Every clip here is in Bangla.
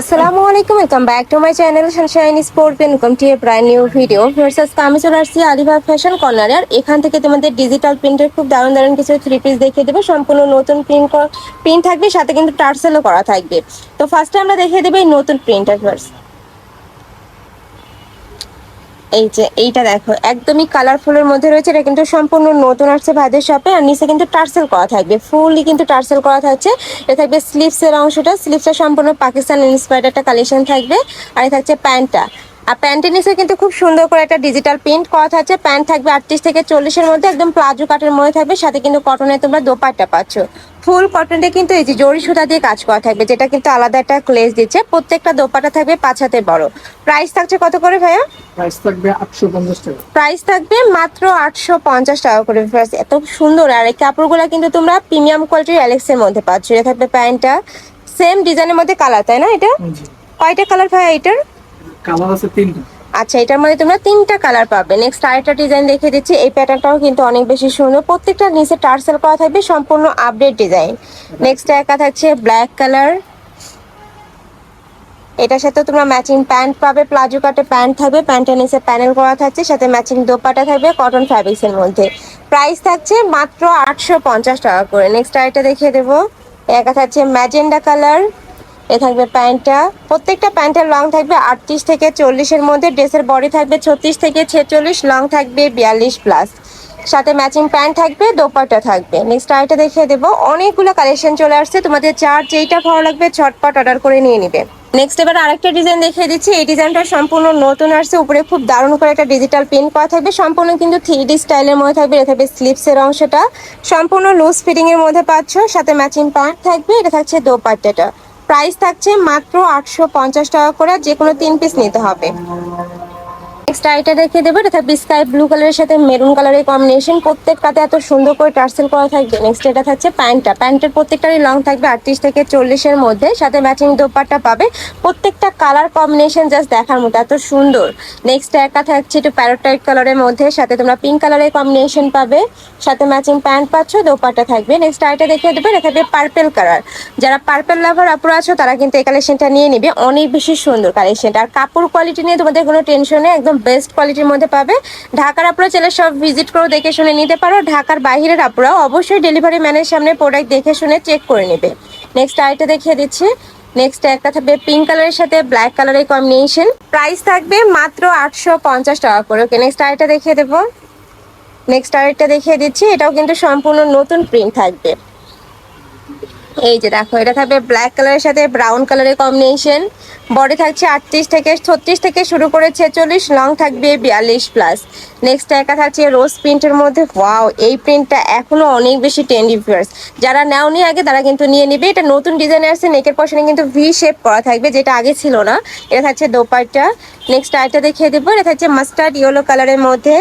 আসসালামু আলাইকুম welcome back to my channel sunshine sport welcome to a brand new video versus আমি চলে আসছি আলিবাগ ফ্যাশন কর্নারে আর এখান থেকে তোমাদের ডিজিটাল প্রিন্টের খুব দারুণ দারুণ কিছু থ্রি পিস দেখিয়ে দেবো। সম্পূর্ণ নতুন প্রিন্ট প্রিন্ট থাকবে, সাথে কিন্তু টার্সেলও করা থাকবে। তো ফার্স্টে আমরা দেখিয়ে দেবো এই নতুন প্রিন্টার ভার্স এই যে এইটা দেখো, একদমই কালারফুলের মধ্যে রয়েছে। এটা কিন্তু সম্পূর্ণ নতুন আসছে ভাইদের শপে আর নিচে কিন্তু টার্সেল করা থাকবে। ফুললি কিন্তু টার্সেল করা থাকছে। এটা থাকবে স্লিভসের অংশটা। স্লিভসটা সম্পূর্ণ পাকিস্তান ইন্সপায়ার্ড একটা কালেকশন থাকবে। আর থাকছে প্যান্টটা। আর প্যান্টের নিচে কিন্তু খুব সুন্দর করে একটা ডিজিটাল প্রিন্ট করা থাকছে। প্যান্ট থাকবে আটত্রিশ থেকে চল্লিশের মধ্যে একদম প্লাজো কাটের মধ্যে থাকবে। সাথে কিন্তু কটনে তোমরা দোপাট্টা পাচ্ছ। ফুল কটনটা কিন্তু এই যে জরি সুতা দিয়ে কাজ করা থাকবে যেটা কিন্তু আলাদা একটা ক্লেজ দিচ্ছে। প্রত্যেকটা দোপাটা থাকবে পাঁচ হাতে বড়। প্রাইস থাকছে কত করে ভাইয়া? প্রাইস থাকবে আটশো পঞ্চাশ টাকা। প্রাইস থাকবে মাত্র আটশো পঞ্চাশ টাকা করে এত সুন্দর। আর এই কাপড়গুলো কিন্তু তোমরা প্রিমিয়াম কোয়ালিটির অ্যালেক্সের মধ্যে পাচ্ছ। এটা থাকবে প্যান্টটা। সেম ডিজাইনের মধ্যে কালার তাই না এটা? কয়টা কালার ভাই এটার? কালার আছে তিনটা। আচ্ছা এটার মধ্যে তোমরা তিনটা কালার পাবে। নেক্সট আরেকটা ডিজাইন দেখে দিচ্ছি। এই প্যাটার্নটাও কিন্তু অনেক বেশি সুন্দর। প্রত্যেকটা নিচে টার্সেল করা থাকবে, সম্পূর্ণ আপডেট ডিজাইন নেক্সট একা থাকছে ব্ল্যাক কালার এটার সাথে তোমরা ম্যাচিং প্যান্ট পাবে প্লাজো কাটে প্যান্ট থাকবে প্যান্টের নিচে প্যানেল করা থাকছে, সাথে ম্যাচিং দোপাটা থাকবে কটন ফ্যাব্রিক্সের মধ্যে। প্রাইস থাকছে মাত্র আটশো পঞ্চাশ টাকা করে। নেক্সট আরেকটা দেখিয়ে দেবো। একা থাকছে ম্যাজেন্ডা কালার এ থাকবে প্যান্টটা। প্রত্যেকটা প্যান্টের লং থাকবে আটত্রিশ থেকে চল্লিশের মধ্যে। ড্রেসের বডি থাকবে ছত্রিশ থেকে ছেচল্লিশ লং থাকবে বিয়াল্লিশ প্লাস সাথে ম্যাচিং প্যান্ট থাকবে দোপাটা থাকবে। নেক্সট আরেকটা দেখিয়ে দেবো। অনেকগুলো কালেকশন চলে আসছে। তোমাদের চার যেইটা ভালো লাগবে ছটপট অর্ডার করে নিয়ে নিবে। নেক্সট এবার আরেকটা ডিজাইন দেখিয়ে দিচ্ছি। এই ডিজাইনটা সম্পূর্ণ নতুন আসছে। উপরে খুব দারুণ করে একটা ডিজিটাল প্রিন্ট করা থাকবে। সম্পূর্ণ কিন্তু থ্রি ডি স্টাইলের মধ্যে থাকবে। এটা থাকবে স্লিপসের অংশটা। সম্পূর্ণ লুজ ফিটিং এর মধ্যে পাচ্ছ। সাথে ম্যাচিং প্যান্ট থাকবে। এটা থাকছে দোপাট্টাটা। প্রাইস থাকছে মাত্র আটশো পঞ্চাশ টাকা করে যে কোনো তিন পিস নিতে হবে। নেক্সট আইটা দেখে দেবো। এটা স্কাই ব্লু কালারের সাথে মেরুন কালারের কম্বিনেশন। প্রত্যেকটাতে এত সুন্দর করে টার্সেল করা থাকবে। নেক্সট এটা থাকছে প্যান্টটা। প্যান্টের প্রত্যেকটারই লং থাকবে আটত্রিশ থেকে চল্লিশের মধ্যে। সাথে ম্যাচিং দোপাট্টা পাবে। প্রত্যেকটা কালার কম্বিনেশন জাস্ট দেখার মতো। এত সুন্দর। নেক্সট একা থাকছে একটু প্যারোটাইট কালারের মধ্যে। সাথে তোমরা পিঙ্ক কালারের কম্বিনেশন পাবে। সাথে ম্যাচিং প্যান্ট পাচ্ছ, দোপাট্টা থাকবে। নেক্সট আইটা দেখে দেবে। এটা থাকবে পার্পেল কালার যারা পার্পেল লাভার আপুরা আছো, তারা কিন্তু এই কালেকশনটা নিয়ে নিবে। অনেক বেশি সুন্দর কালেকশনটা আর কাপড় কোয়ালিটি নিয়ে তোমাদের কোনো টেনশন একদম বেস্ট কোয়ালিটির মধ্যে পাবে। ঢাকার আপুরা চলে সব ভিজিট করে দেখে শুনে নিতে পারো। ঢাকার বাইরের আপুরা অবশ্যই ডেলিভারি ম্যানের সামনে প্রোডাক্ট দেখে শুনে চেক করে নেবে। নেক্সট আইটা দেখিয়ে দিচ্ছি। নেক্সট একটা থাকবে পিঙ্ক কালারের সাথে ব্ল্যাক কালারের কম্বিনেশন প্রাইস থাকবে মাত্র আটশো পঞ্চাশ টাকা করে। ওকে নেক্সট আরেকটা দেখিয়ে দেবো। নেক্সট আরেকটা দেখিয়ে দিচ্ছি। এটাও কিন্তু সম্পূর্ণ নতুন প্রিন্ট থাকবে। এই যে দেখো, এটা থাকবে ব্ল্যাক কালারের সাথে ব্রাউন কালারের কম্বিনেশন বডি থাকছে আটত্রিশ থেকে ছত্রিশ থেকে শুরু করে ছেচল্লিশ লং থাকবে বিয়াল্লিশ প্লাস নেক্সট একা থাকছে রোজ প্রিন্টের মধ্যে। ওয়াও এই প্রিন্টটা এখনও অনেক বেশি টেন্ডি ভিউয়ার্স যারা নেওনি আগে, তারা কিন্তু নিয়ে নিবে। এটা নতুন ডিজাইন আসছে নেকের পশনে কিন্তু ভি শেপ করা থাকবে, যেটা আগে ছিল না। এটা থাকছে দোপারটা নেক্সট আরেকটা দেখিয়ে দেবো। এটা থাকছে মাস্টার্ড ইয়েলো কালারের মধ্যে।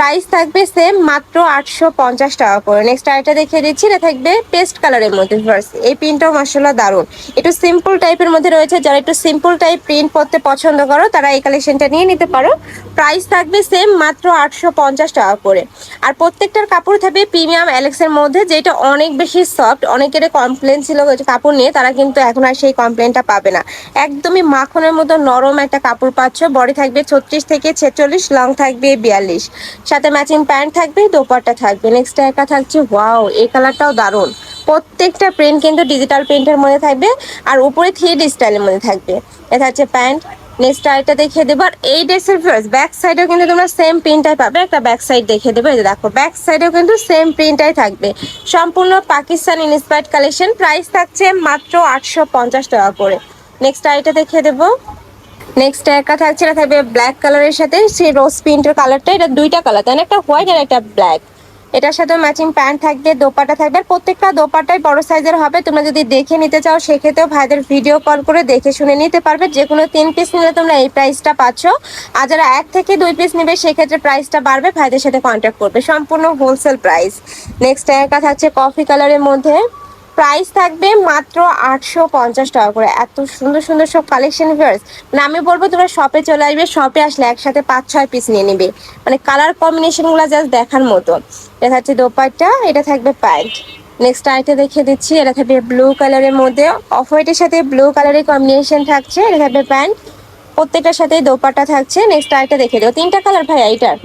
প্রাইস থাকবে সেম মাত্র আটশো পঞ্চাশ টাকা করে। নেক্সট আরেকটা দেখিয়ে দিচ্ছি, এটা থাকবে পেস্ট কালারের মধ্যে এই প্রিন্টটাও মার্শাল্লাহ দারুণ। একটু সিম্পল টাইপের মধ্যে রয়েছে, যারা একটু সিম্পল টাইপ প্রিন্ট পরতে পছন্দ করো, তারা এই কালেকশনটা নিয়ে নিতে পারো। প্রাইস থাকবে সেম মাত্র আটশো পঞ্চাশ টাকা করে। আর প্রত্যেকটার কাপড় থাকবে প্রিমিয়াম অ্যালেক্সের মধ্যে, যেটা অনেক বেশি সফট অনেকের কমপ্লেন ছিল কাপড় নিয়ে, তারা কিন্তু এখন আর সেই কমপ্লেনটা পাবে না। একদমই মাখনের মতো নরম একটা কাপড় পাচ্ছ বডি থাকবে ছত্রিশ থেকে ছেচল্লিশ লং থাকবে বিয়াল্লিশ। সাথে ম্যাচিং প্যান্ট থাকবে, দোপাট্টা থাকবে। নেক্সট একা থাকছে ওয়াও এই কালারটাও দারুণ। প্রত্যেকটা প্রিন্ট কিন্তু ডিজিটাল প্রিন্টের মধ্যে থাকবে, আর উপরে থ্রি ডি স্টাইলের মধ্যে থাকবে। এটা হচ্ছে প্যান্ট নেক্সট আরেকটা দেখিয়ে দেবো, আর এই ড্রেসের ব্যাক সাইডেও কিন্তু তোমরা সেম প্রিন্টটাই পাবে, একটা ব্যাক সাইড দেখিয়ে দেবো যে দেখো ব্যাক সাইডেও কিন্তু সেম প্রিন্টটাই থাকবে। সম্পূর্ণ পাকিস্তান ইন্সপায়ার্ড কালেকশন প্রাইস থাকছে মাত্র আটশো পঞ্চাশ টাকা করে। নেক্সট আরেকটা দেখিয়ে দেবো নেক্সট একা থাকছে, এটা থাকবে ব্ল্যাক কালারের সাথে, সেই রোজ প্রিন্টের কালারটা এটা দুইটা কালার তাই একটা হোয়াইট আর একটা ব্ল্যাক এটার সাথে ম্যাচিং প্যান্ট থাকবে, দোপাটা থাকবে, আর প্রত্যেকটা দোপাটাই বড় সাইজের হবে। তোমরা যদি দেখে নিতে চাও, সেক্ষেত্রেও ভাইদের ভিডিও কল করে দেখে শুনে নিতে পারবে। যে কোনো তিন পিস নিলে তোমরা এই প্রাইসটা পাচ্ছ। আর যারা এক থেকে দুই পিস নেবে, সেক্ষেত্রে প্রাইসটা বাড়বে, ভাইদের সাথে কন্ট্যাক্ট করবে। সম্পূর্ণ হোলসেল প্রাইস নেক্সট একা থাকছে কফি কালারের মধ্যে। প্রাইস থাকবে মাত্র আটশো পঞ্চাশ টাকা করে। এত সুন্দর সুন্দর সব কালেকশন ভিউয়ার্স মানে আমি বলব তোমরা শপে চলে আসবে শপে আসলে একসাথে পাঁচ ছয় পিস নিয়ে নিবে। মানে কালার কম্বিনেশনগুলো জাস্ট দেখার মতো। এটা থাকছে দোপাট্টা এটা থাকবে প্যান্ট নেক্সট আইটা দেখিয়ে দিচ্ছি এটা থাকবে ব্লু কালারের মধ্যে। অফ হোয়াইটের সাথে ব্লু কালারের কম্বিনেশন থাকছে এটা থাকবে প্যান্ট প্রত্যেকটার সাথে দোপাট্টা থাকছে। নেক্সট আইটা দেখে দেবো। তিনটা কালার ভাই এইটার?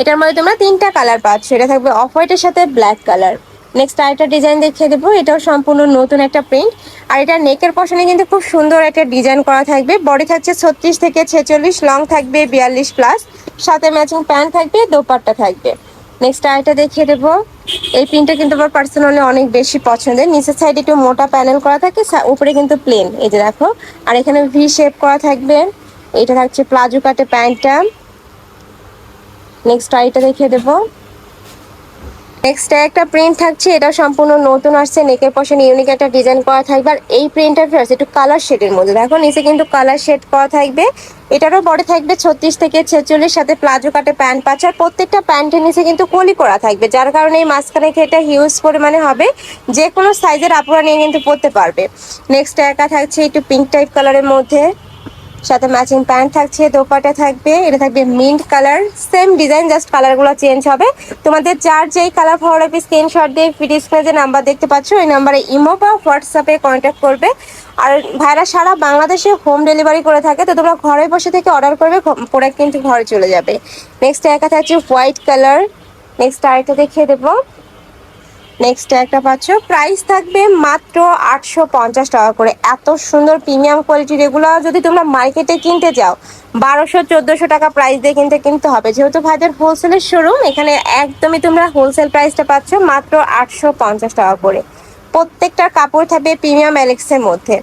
এটার মধ্যে তোমরা তিনটা কালার পাচ্ছ। এটা থাকবে অফ হোয়াইটের সাথে ব্ল্যাক কালার নেক্সট আরেকটা ডিজাইন দেখিয়ে দেবো। এটাও সম্পূর্ণ নতুন একটা প্রিন্ট আর এটা নেকের পশনে কিন্তু খুব সুন্দর একটা ডিজাইন করা থাকবে। বডি থাকছে ছত্রিশ থেকে ছেচল্লিশ লং থাকবে বিয়াল্লিশ প্লাস সাথে ম্যাচিং প্যান্ট থাকবে, দোপাট্টা থাকবে। নেক্সট আরেকটা দেখিয়ে দেবো। এই প্রিন্টটা কিন্তু আমার পার্সোনালি অনেক বেশি পছন্দের। নিচের সাইডে একটু মোটা প্যানেল করা থাকে উপরে কিন্তু প্লেন এই যে দেখো। আর এখানে ভি শেপ করা থাকবে। এটা থাকছে প্লাজো কাটে প্যান্টটা নেক্সট আইটা দেখিয়ে দেবো। নেক্সট একটা প্রিন্ট থাকছে, এটা সম্পূর্ণ নতুন আসছে নেকের পশন ইউনিক একটা ডিজাইন করা থাকবে। আর এই প্রিন্টটা ফেরত একটু কালার শেডের মধ্যে। দেখো, নিচে কিন্তু কালার শেড করা থাকবে। এটারও বড় থাকবে ছত্রিশ থেকে ছেচল্লিশ, সাথে প্লাজো কাটে প্যান্ট পাচ্ছে আর প্রত্যেকটা প্যান্টের নিচে কিন্তু কলি করা থাকবে, যার কারণে এই মাঝখানে এটা হিউজ পরিমাণে হবে। যে কোনো সাইজের আপুরা নিয়ে কিন্তু পরতে পারবে। নেক্সট একা থাকছে একটু পিঙ্ক টাইপ কালারের মধ্যে। সাথে ম্যাচিং প্যান্ট থাকছে দোপাটা থাকবে, এটা থাকবে mint colour same design just কালারগুলো চেঞ্জ হবে। তোমাদের যার যেই কালার ভালো লাগবে স্ক্রিনশট দিয়ে ভিডিও স্ক্রিনে যে নাম্বার দেখতে পাচ্ছ ওই নাম্বারে ইমো বা হোয়াটসঅ্যাপে কন্ট্যাক্ট করবে। আর ভাইরা সারা বাংলাদেশে হোম ডেলিভারি করে থাকে, তো তোমরা ঘরে বসে থেকে অর্ডার করবে প্রোডাক্ট কিন্তু ঘরে চলে যাবে। নেক্সট একা থাকছে হোয়াইট কালার নেক্সট আরেকটা দেখিয়ে দেবো। নেক্সট একটা পাচ্ছ। প্রাইস থাকবে মাত্র আটশো পঞ্চাশ টাকা করে। এত সুন্দর প্রিমিয়াম কোয়ালিটির এগুলো যদি তোমরা মার্কেটে কিনতে যাও, বারোশো, চোদ্দোশো টাকা প্রাইস দিয়ে কিনতে কিনতে হবে। যেহেতু ভাইদের হোলসেলের শোরুম এখানে একদমই তোমরা হোলসেল প্রাইসটা পাচ্ছ মাত্র আটশো পঞ্চাশ টাকা করে। প্রত্যেকটার কাপড় থাকবে প্রিমিয়াম অ্যালেক্সের মধ্যে।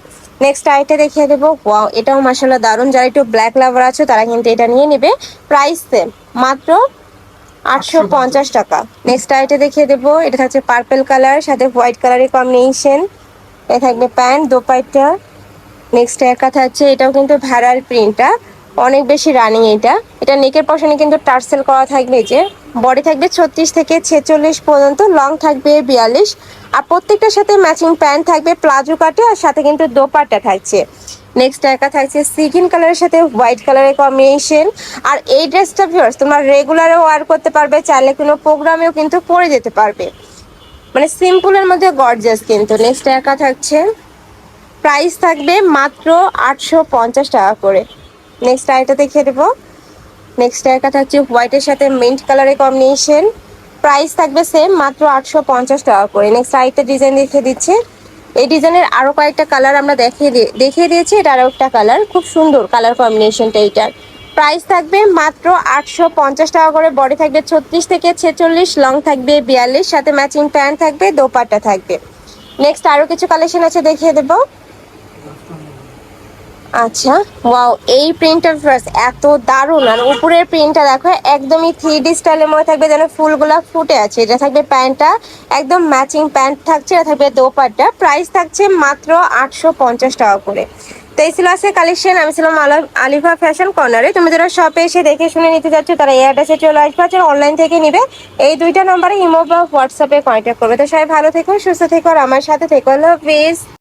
নেক্সট আইটা দেখিয়ে দেবো। ওয়াও এটাও মাসাল্লাহ দারুণ। যারা একটু ব্ল্যাক লাভার আছে, তারা কিন্তু এটা নিয়ে নেবে। প্রাইস সেম মাত্র আটশো পঞ্চাশ টাকা। নেক্সট আইটে দেখিয়ে দেবো। এটা থাকছে পার্পেল কালার সাথে হোয়াইট কালারের কম্বিনেশন এটা থাকবে প্যান্ট দোপাইটা নেক্সট একা থাকছে, এটাও কিন্তু ভ্যারাল প্রিন্টটা অনেক বেশি রানিং এটা। এটা নেকের পশনে কিন্তু টার্সেল করা থাকবে যে। বডি থাকবে ছত্রিশ থেকে ছেচল্লিশ পর্যন্ত লং থাকবে বিয়াল্লিশ। আর প্রত্যেকটার সাথে ম্যাচিং প্যান্ট থাকবে প্লাজো কাটে, আর সাথে কিন্তু দোপাট্টা থাকছে। নেক্সট একা থাকছে সিকিন কালারের সাথে হোয়াইট কালারের কম্বিনেশন আর এই ড্রেসটা ভিউয়ার্স তোমরা রেগুলারও ওয়ার করতে পারবে, চাইলে কোনো প্রোগ্রামেও কিন্তু পরে যেতে পারবে। মানে সিম্পলের মধ্যে গর্জাস কিন্তু। নেক্সট একা থাকছে প্রাইস থাকবে মাত্র আটশো পঞ্চাশ টাকা করে। নেক্সট আইটা দেখিয়ে দেবো। নেক্সট একা থাকছে হোয়াইটের সাথে মিন্ট কালারের কম্বিনেশন প্রাইস থাকবে সেম মাত্র আটশো পঞ্চাশ টাকা করে। নেক্সট আরেকটা ডিজাইন দেখিয়ে দিচ্ছে। এই ডিজাইনের আরও কয়েকটা কালার আমরা দেখিয়ে দেখিয়ে দিয়েছি। এটা আরও একটা কালার। খুব সুন্দর কালার কম্বিনেশনটা এটার প্রাইস থাকবে মাত্র আটশো পঞ্চাশ টাকা করে। বডি থাকবে ছত্রিশ থেকে ছেচল্লিশ, লং থাকবে বিয়াল্লিশ, সাথে ম্যাচিং প্যান্ট থাকবে দোপাটা থাকবে। নেক্সট আরও কিছু কালেকশন আছে দেখিয়ে দেবো। আচ্ছা ওয়াও এই প্রিন্টার ড্রেস এত দারুণ। আর উপরের প্রিন্টটা দেখো, একদমই থ্রি ডি স্টাইলের মধ্যে থাকবে, যেন ফুলগুলা ফুটে আছে। এটা থাকবে প্যান্টটা, একদম ম্যাচিং প্যান্ট থাকছে, এটা থাকবে দোপাট্টা। প্রাইস থাকছে মাত্র আটশো পঞ্চাশ টাকা করে। তো এই ছিল আছে কালেকশন আমি ছিলাম আলা- আলিফা ফ্যাশন কর্নারে তুমি যারা শপে এসে দেখে শুনে নিতে চাচ্ছ, তারা এই অ্যাড্রেসে চলে আসবে, আর অনলাইন থেকে নিবে, এই দুইটা নম্বরে ইমো বা হোয়াটসঅ্যাপে কন্ট্যাক্ট করবে। তো সবাই ভালো থেকো, সুস্থ থেকো, আর আমার সাথে থেকো। হলো প্লিজ